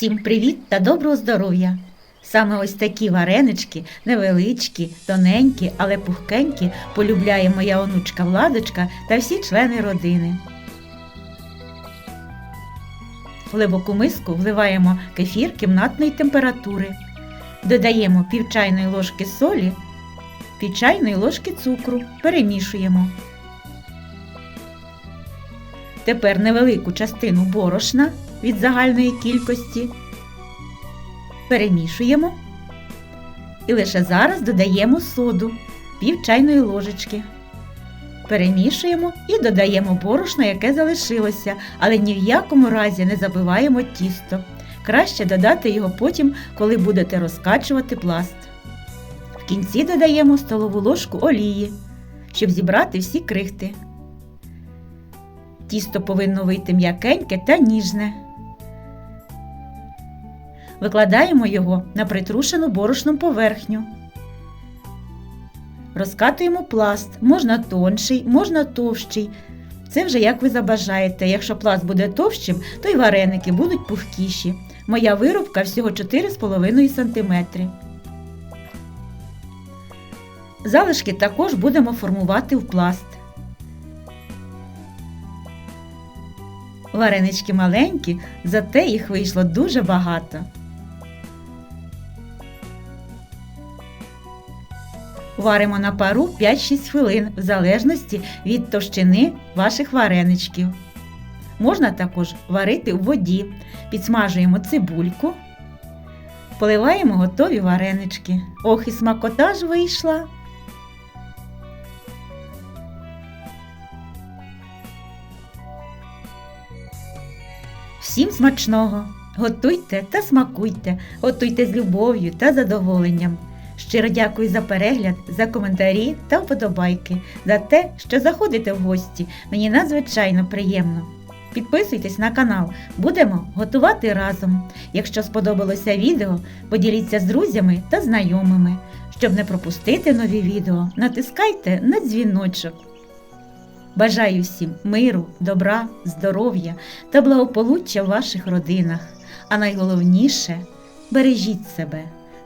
Всім привіт та доброго здоров'я! Саме ось такі варенички, невеличкі, тоненькі, але пухкенькі, полюбляє моя онучка Владочка та всі члени родини. В глибоку миску вливаємо кефір кімнатної температури. Додаємо пів чайної ложки солі, пів чайної ложки цукру. Перемішуємо. Тепер невелику частину борошна від загальної кількості перемішуємо і лише зараз додаємо соду пів чайної ложечки. Перемішуємо і додаємо борошно, яке залишилося, але ні в якому разі не забиваємо тісто. Краще додати його потім, коли будете розкачувати пласт. В кінці додаємо столову ложку олії, щоб зібрати всі крихти. Тісто повинно вийти м'якеньке та ніжне. Викладаємо його на притрушену борошном поверхню. Розкатуємо пласт, можна тонший, можна товщий. Це вже як ви забажаєте. Якщо пласт буде товщим, то й вареники будуть пухкіші. Моя виробка всього 4,5 см. Залишки також будемо формувати в пласт. Варенички маленькі, зате їх вийшло дуже багато. Варимо на пару 5-6 хвилин в залежності від товщини ваших вареничків. Можна також варити в воді. Підсмажуємо цибульку, поливаємо готові варенички. Ох, і смакота ж вийшла. Всім смачного! Готуйте та смакуйте, готуйте з любов'ю та задоволенням. Щиро дякую за перегляд, за коментарі та вподобайки, за те, що заходите в гості. Мені надзвичайно приємно. Підписуйтесь на канал, будемо готувати разом. Якщо сподобалося відео, поділіться з друзями та знайомими. Щоб не пропустити нові відео, натискайте на дзвіночок. Бажаю всім миру, добра, здоров'я та благополуччя в ваших родинах. А найголовніше бережіть себе.